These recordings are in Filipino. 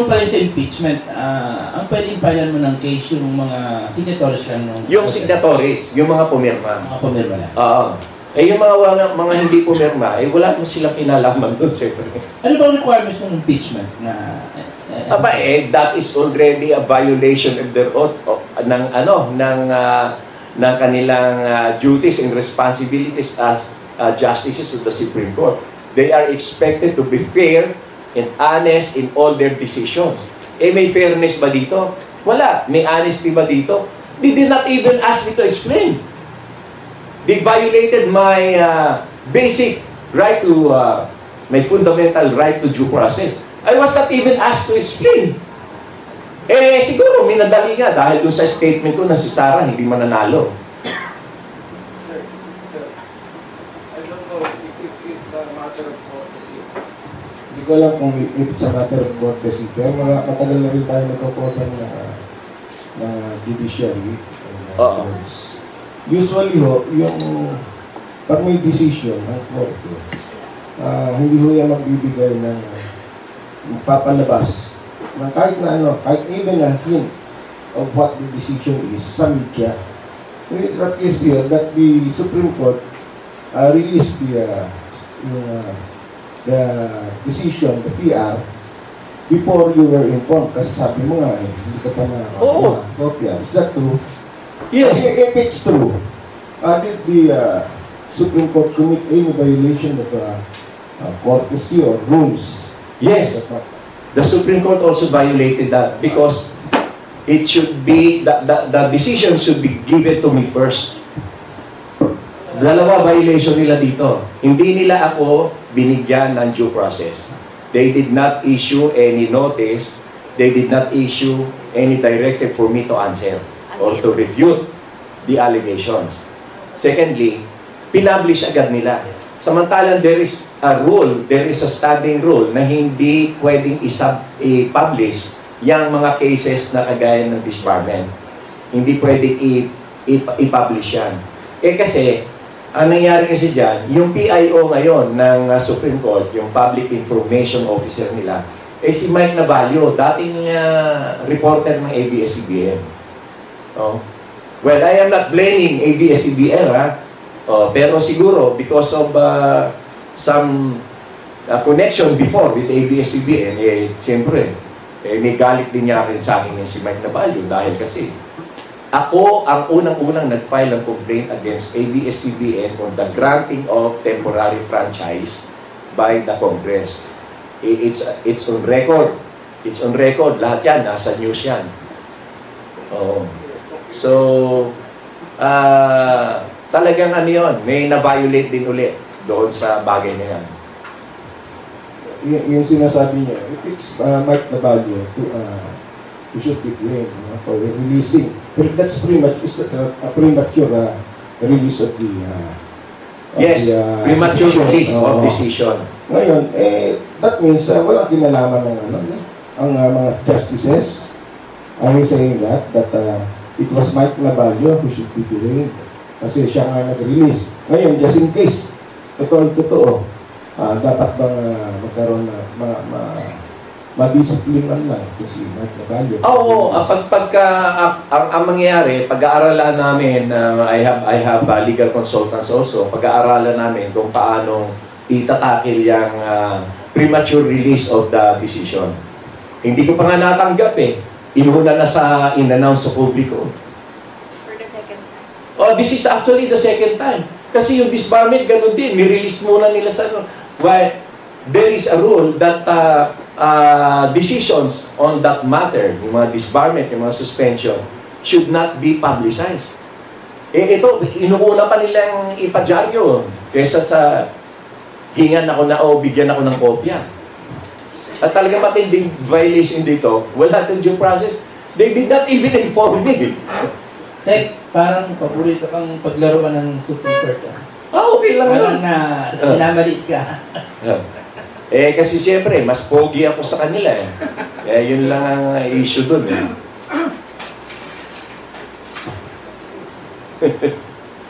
mo pala sa impeachment, ah, ang pwedeng filean mo ng case yung mga signatories lang nung... Yung signatories, yung mga pumirma. Mga pumirma lang. Oo. Eh yung mga wala, mga hindi pumirma, eh wala mo silang kinalaman doon, siyempre. Ano ba ang requirements ng impeachment na... eh, Aba eh, that is already a violation of their oath of, ng ano, ng ah, ng kanilang ah, duties and responsibilities as ah, justices of the Supreme Court. They are expected to be fair and honest in all their decisions. Eh may fairness ba dito? Wala. May honesty ba dito? They did not even ask me to explain. They violated my ah, basic right to ah, my fundamental right to due process. I was not even asked to explain. Eh, siguro, minadali nga dahil dun sa statement ko na si Sarah hindi mananalo. Sir, sir, I don't know if, if it's a matter of courtesy. Hindi ko alam kung if it's a matter of courtesy, pero mara- matagal na rin tayo nagkakota ng uh, ng judiciary. and, uh, Oo. Usually ho, yung pag may decision ng korte, ah, hindi ho yan magbibigay ng magpapalabas ng kahit na ano, kahit even a hint of what the decision is sa media. It appears here that the Supreme Court uh, released the, uh, yung, uh, the decision, the PR, before you were informed. Kasi sabi mo nga, eh, hindi ka pa na Oo. kopya. Is that true? Yes. If, if it's true, uh, did the uh, Supreme Court commit any violation of uh, uh, courtesy or rules? Yes. The Supreme Court also violated that because it should be, the, the, the decision should be given to me first. Dalawa violation nila dito. Hindi nila ako binigyan ng due process. They did not issue any notice. They did not issue any directive for me to answer or to refute the allegations. Secondly, pinablish agad nila. Samantalang there is a rule, there is a standing rule na hindi pwedeng isab- i-publish yung mga cases na kagaya ng disbarment. Hindi pwedeng i- i- i-publish yan. Eh kasi, ang nangyari kasi dyan, yung PIO ngayon ng uh, Supreme Court, yung Public Information Officer nila, eh si Mike Navalio, dating uh, reporter ng ABS-CBN. Oh. Well, I am not blaming ABS-CBN, ha? Oh, pero siguro, because of uh, some uh, connection before with ABS-CBN, eh, siyempre, eh, may galit din niya rin sa akin si Mike Navalio dahil kasi ako ang unang-unang nag-file ng complaint against ABS-CBN on the granting of temporary franchise by the Congress. It's, it's on record. It's on record. Lahat yan, nasa news yan. Oo. So, ah, talagang ano yun, may na-violate din ulit doon sa bagay na yan. Y- yung sinasabi niya, it's uh, Mike Navalio to, uh, to be blamed you know, for releasing. But that's pretty much is that, uh, a premature uh, release of the uh, of Yes, the, uh, premature decision. release of Oo. decision. Ngayon, eh, that means uh, walang kinalaman ng ano, no? ang uh, mga justices. Are you saying that? That uh, it was Mike Navalio who should be blamed kasi siya nga nag-release. Ngayon, just in case, totoo totoo, ah, dapat bang uh, magkaroon na ma, ma, ma-discipline man lang ito si Mike Navalio? Oo, oh, pag pagka ang, ang, ang mangyayari, pag-aaralan namin, uh, I have I have uh, legal consultants also, pag-aaralan namin kung paano itatakil yung uh, premature release of the decision. Hindi ko pa nga natanggap eh. Inuna na sa in-announce sa publiko. For the second time. Oh, this is actually the second time. Kasi yung disbarment, ganun din. Ni-release muna nila sa... ano. Why? There is a rule that uh, uh, decisions on that matter, yung mga disbarment, yung mga suspension, should not be publicized. Eh, ito, inuuna pa nilang ipadyaryo kesa sa hingan ako na o bigyan ako ng kopya. At talaga matinding violation dito, wala itong due process. They did not even inform me. Sek, parang paborito kang paglaruan ng Supreme Court. ah. Ah, okay lang yun. Parang na minamaliit ka. Eh, kasi siyempre, mas pogi ako sa kanila eh. Kaya yun lang ang issue dun eh.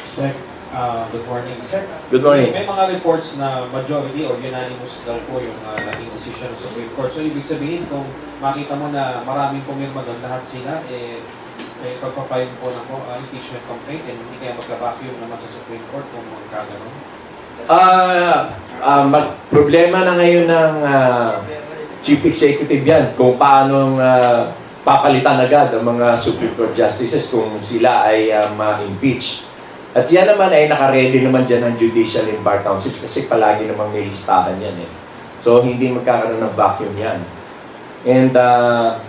Sec, uh, good morning. Sec, Good morning. may mga reports na majority or unanimous daw po yung uh, naging decision ng Supreme Court. So, ibig sabihin kung makita mo na maraming pumirma doon, lahat sila, eh, eh pagpapayag po ng po, uh, impeachment complaint, and hindi kaya magka-vacuum naman sa Supreme Court kung magkaganon. Ah, ah, mag problema na ngayon ng ah, chief executive yan kung paano ah, papalitan agad ang mga Supreme Court justices kung sila ay ah, ma-impeach. At yan naman ay nakaredy naman dyan ng Judicial and Bar Council kasi palagi namang may listahan yan eh. So hindi magkakaroon ng vacuum yan. And uh,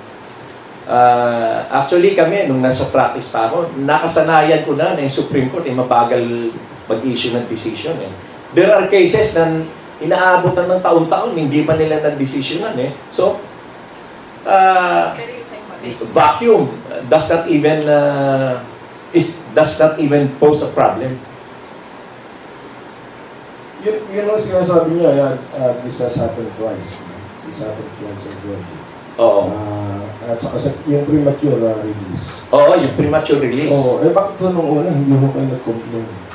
uh, actually kami, nung nasa practice pa ako, nakasanayan ko na na yung Supreme Court ay mabagal mag-issue ng decision eh. There are cases na inaabotan ng taon-taon, hindi pa nila na-decisionan eh. So, uh, vacuum does not even uh, is does not even pose a problem. Yun, yun ang sinasabi niya, uh, uh, this has happened twice. This happened twice already. Oo. Uh, at saka sa, yung premature uh, release. Oo, yung premature release. Oo, eh bakit nung una, hindi mo kayo nag-complain?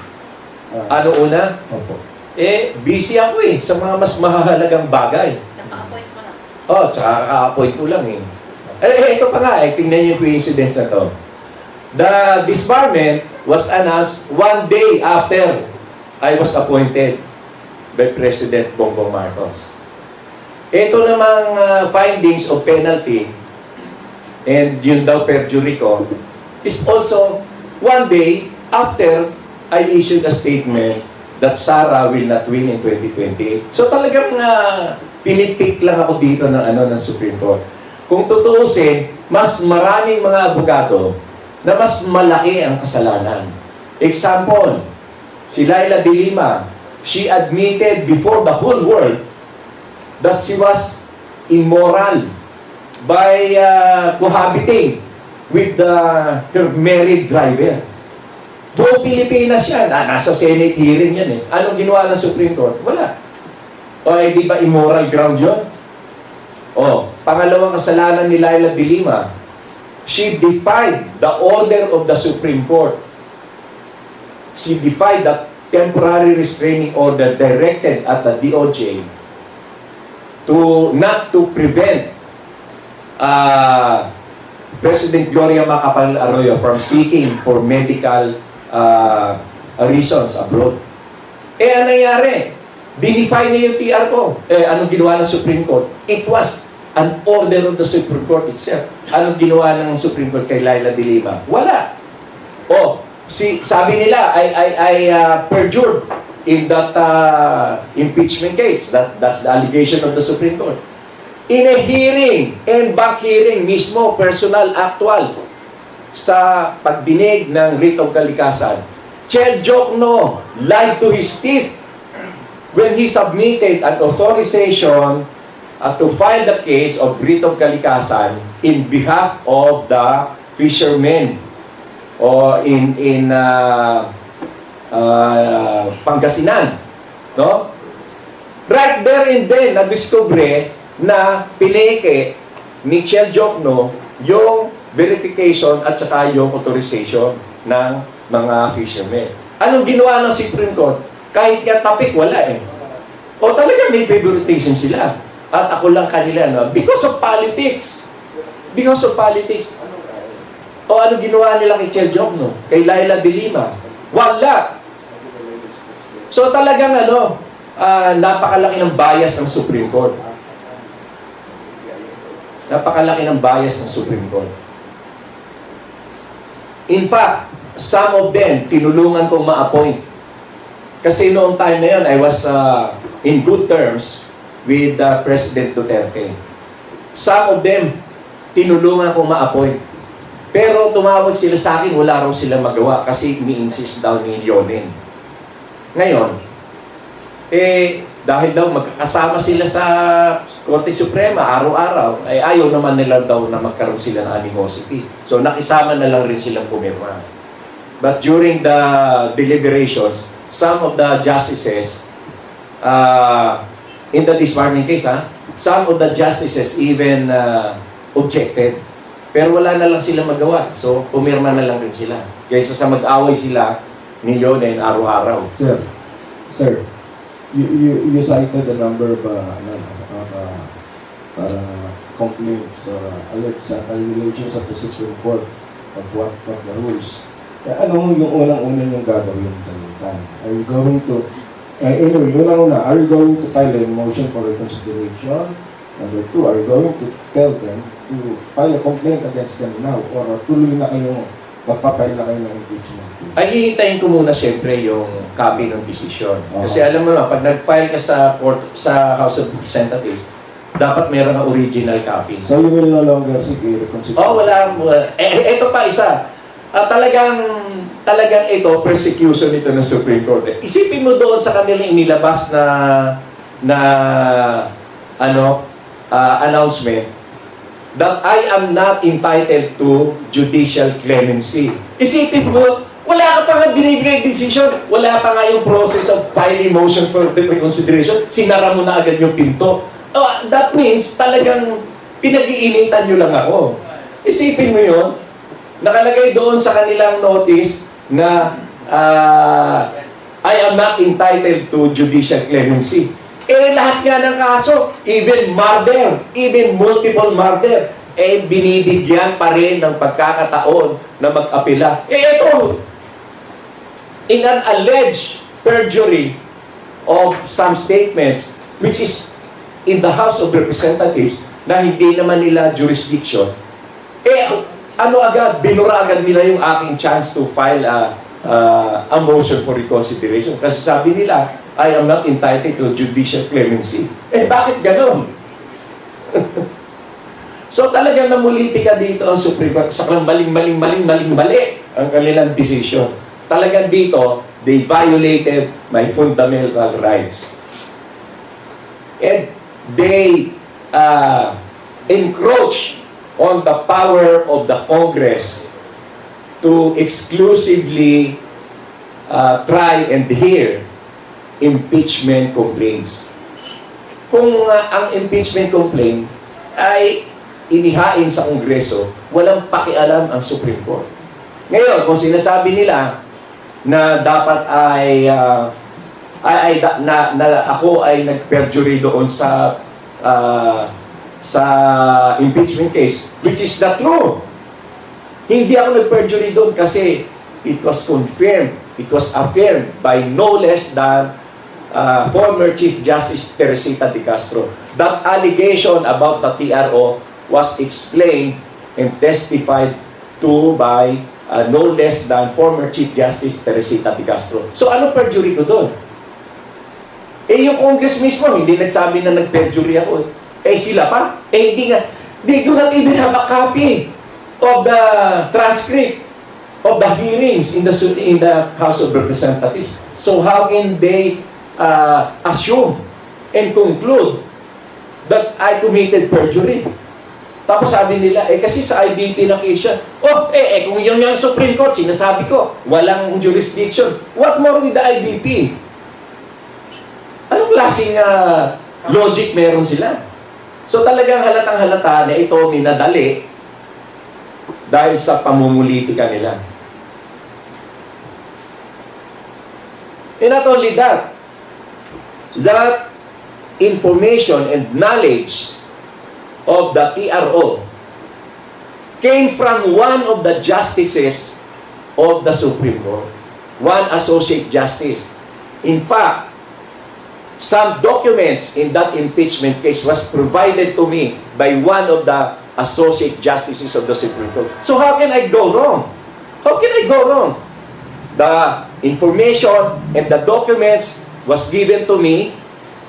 Ah, Ano una? Opo. Eh, busy ako eh sa mga mas mahalagang bagay. Naka-appoint mo lang. Oh, tsaka ka-appoint ko lang eh. Eh, eh, ito pa nga eh, tingnan niyo yung coincidence na to. The disbarment was announced one day after I was appointed by President Bongbong Marcos. Ito namang uh, findings of penalty and yun daw perjury ko is also one day after I issued a statement that Sara will not win in 2028. So talagang uh, pinipik lang ako dito ng ano ng Supreme Court. Kung tutuusin, mas maraming mga abogado na mas malaki ang kasalanan. Example, si Laila de Lima, she admitted before the whole world that she was immoral by uh, cohabiting with the, her married driver. Buong Pilipinas yan. Ah, nasa Senate hearing yan eh. Anong ginawa ng Supreme Court? Wala. O eh, di ba immoral ground yun? O, pangalawang kasalanan ni Laila de Lima, she defied the order of the Supreme Court. She defied the temporary restraining order directed at the DOJ to not to prevent uh, President Gloria Macapagal Arroyo from seeking for medical uh, reasons abroad. Eh, ano nangyari? Dinify niya yung TR ko. Eh, anong ginawa ng Supreme Court? It was an order of the Supreme Court itself. Anong ginawa ng Supreme Court kay Laila de Lima? Wala. Oh, si sabi nila I I I uh, perjured in that uh, impeachment case. That that's the allegation of the Supreme Court. In a hearing and back hearing mismo personal actual sa pagdinig ng writ of kalikasan, Chel Jokno lied to his teeth when he submitted an authorization uh, to file the case of writ of kalikasan in behalf of the fishermen o in in uh, uh, Pangasinan no? Right there and then na-discover na pineke ni Chel Jokno yung verification at saka yung authorization ng mga fishermen. Anong ginawa ng Supreme Court? Kahit nga topic, wala eh. O talaga may favoritism sila. At ako lang kanila, no? Because of politics. Because of politics. O ano ginawa nila kay Chel Jokno? Kay Laila de Lima? Wala. So talagang ano, ah, napakalaki ng bias ng Supreme Court. Napakalaki ng bias ng Supreme Court. In fact, some of them, tinulungan kong ma-appoint. Kasi noong time na yun, I was uh, in good terms with uh, President Duterte. Some of them, tinulungan kong ma-appoint. Pero tumawag sila sa akin, wala raw sila magawa kasi ni-insist daw ni Leonin. Ngayon, eh, dahil daw magkakasama sila sa Korte Suprema araw-araw, ay ayaw naman nila daw na magkaroon sila ng animosity. So nakisama na lang rin silang pumirma. But during the deliberations, some of the justices, uh, in the disbarment case, ha, some of the justices even uh, objected. Pero wala na lang sila magawa. So pumirma na lang rin sila. Kaysa sa mag-away sila ni Leonen araw-araw. Sir, sir, you, you, you cited a number of, uh, of, uh, para complaints or uh, alleged uh, violations of Supreme Court of what, what the rules. Eh, ano yung unang-una yung gagawin Kalitan? Are you going to, eh, anyway, unang-una, are you going to file a motion for reconsideration? Number two, are you going to tell them to file a complaint against them now or tuloy na kayong magpapail na kayo ng impeachment? Ay, hihintayin ko muna siyempre yung copy ng decision. Oo. Kasi alam mo na, pag nag-file ka sa, court, sa House of Representatives, dapat meron ng original copy. So you will no longer seek a reconsideration? Oh, wala. Eh, ito pa isa. Ah, talagang, talagang ito, persecution ito ng Supreme Court. Eh, Isipin mo doon sa kanilang inilabas na, na, ano, ah, announcement, that I am not entitled to judicial clemency. Isipin mo, wala ka pa nga binibigay decision. Wala pa nga yung process of filing motion for reconsideration. Sinara mo na agad yung pinto. Oh, that means talagang pinag-iinitan nyo lang ako. Isipin mo yun, nakalagay doon sa kanilang notice na ah, I am not entitled to judicial clemency. Eh, lahat nga ng kaso, even murder, even multiple murder, eh, binibigyan pa rin ng pagkakataon na mag-apela. Eh, ito, in an alleged perjury of some statements, which is in the House of Representatives, na hindi naman nila jurisdiction, eh, ano agad, binura agad nila yung aking chance to file a, uh, a motion for reconsideration. Kasi sabi nila, I am not entitled to judicial clemency. Eh, bakit ganon? so talagang namuliti ka dito ang Supreme Court. Sa maling, maling, maling, maling, mali ang kanilang decision. Talagang dito, they violated my fundamental rights. And they uh, encroach on the power of the Congress to exclusively uh, try and hear impeachment complaints. Kung uh, ang impeachment complaint ay inihain sa Kongreso, walang pakialam ang Supreme Court. Ngayon, kung sinasabi nila na dapat ay uh, ay, ay na, na ako ay nag-perjury doon sa ah, sa impeachment case, which is not true. Hindi ako nag-perjury doon kasi it was confirmed, it was affirmed by no less than uh, former Chief Justice Teresita de Castro. That allegation about the TRO was explained and testified to by uh, no less than former Chief Justice Teresita de Castro. So ano perjury ko doon? Eh yung Congress mismo, hindi nagsabi na nag-perjury ako. Eh sila pa? Eh hindi nga. They do not even have a copy of the transcript of the hearings in the in the House of Representatives. So how can they uh, assume and conclude that I committed perjury? Tapos sabi nila, eh kasi sa IBP na case yan. Oh, eh, eh kung yun yung Supreme Court, sinasabi ko, walang jurisdiction. What more with the IBP? Anong klaseng uh, logic meron sila? So talagang halatang halata na ito minadali dahil sa pamumulitika nila. And not only that, that information and knowledge of the TRO came from one of the justices of the Supreme Court, one associate justice. In fact, some documents in that impeachment case was provided to me by one of the associate justices of the Supreme Court. So how can I go wrong? How can I go wrong? The information and the documents was given to me,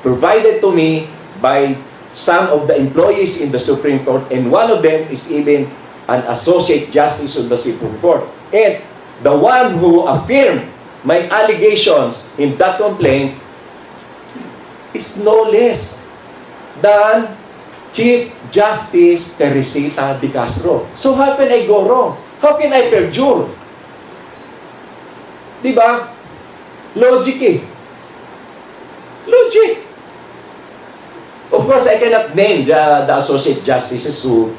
provided to me by some of the employees in the Supreme Court, and one of them is even an associate justice of the Supreme Court. And the one who affirmed my allegations in that complaint is no less than Chief Justice Teresita de Castro. So how can I go wrong? How can I perjure? Di ba? Logic eh. Logic. Of course, I cannot name the, the associate justices who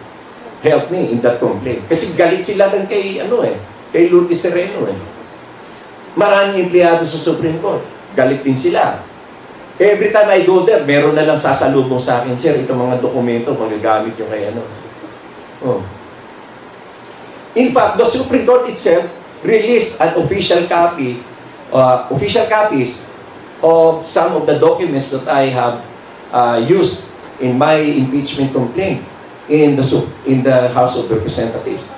helped me in that complaint. Kasi galit sila rin kay, ano eh, kay Lourdes Sereno eh. Maraming empleyado sa Supreme Court. Galit din sila. Every time I go there, meron na lang sasalubong sa akin, Sir, itong mga dokumento, magagamit yung kay ano. Oh. In fact, the Supreme Court itself released an official copy, uh, official copies of some of the documents that I have uh, used in my impeachment complaint in the in the House of Representatives.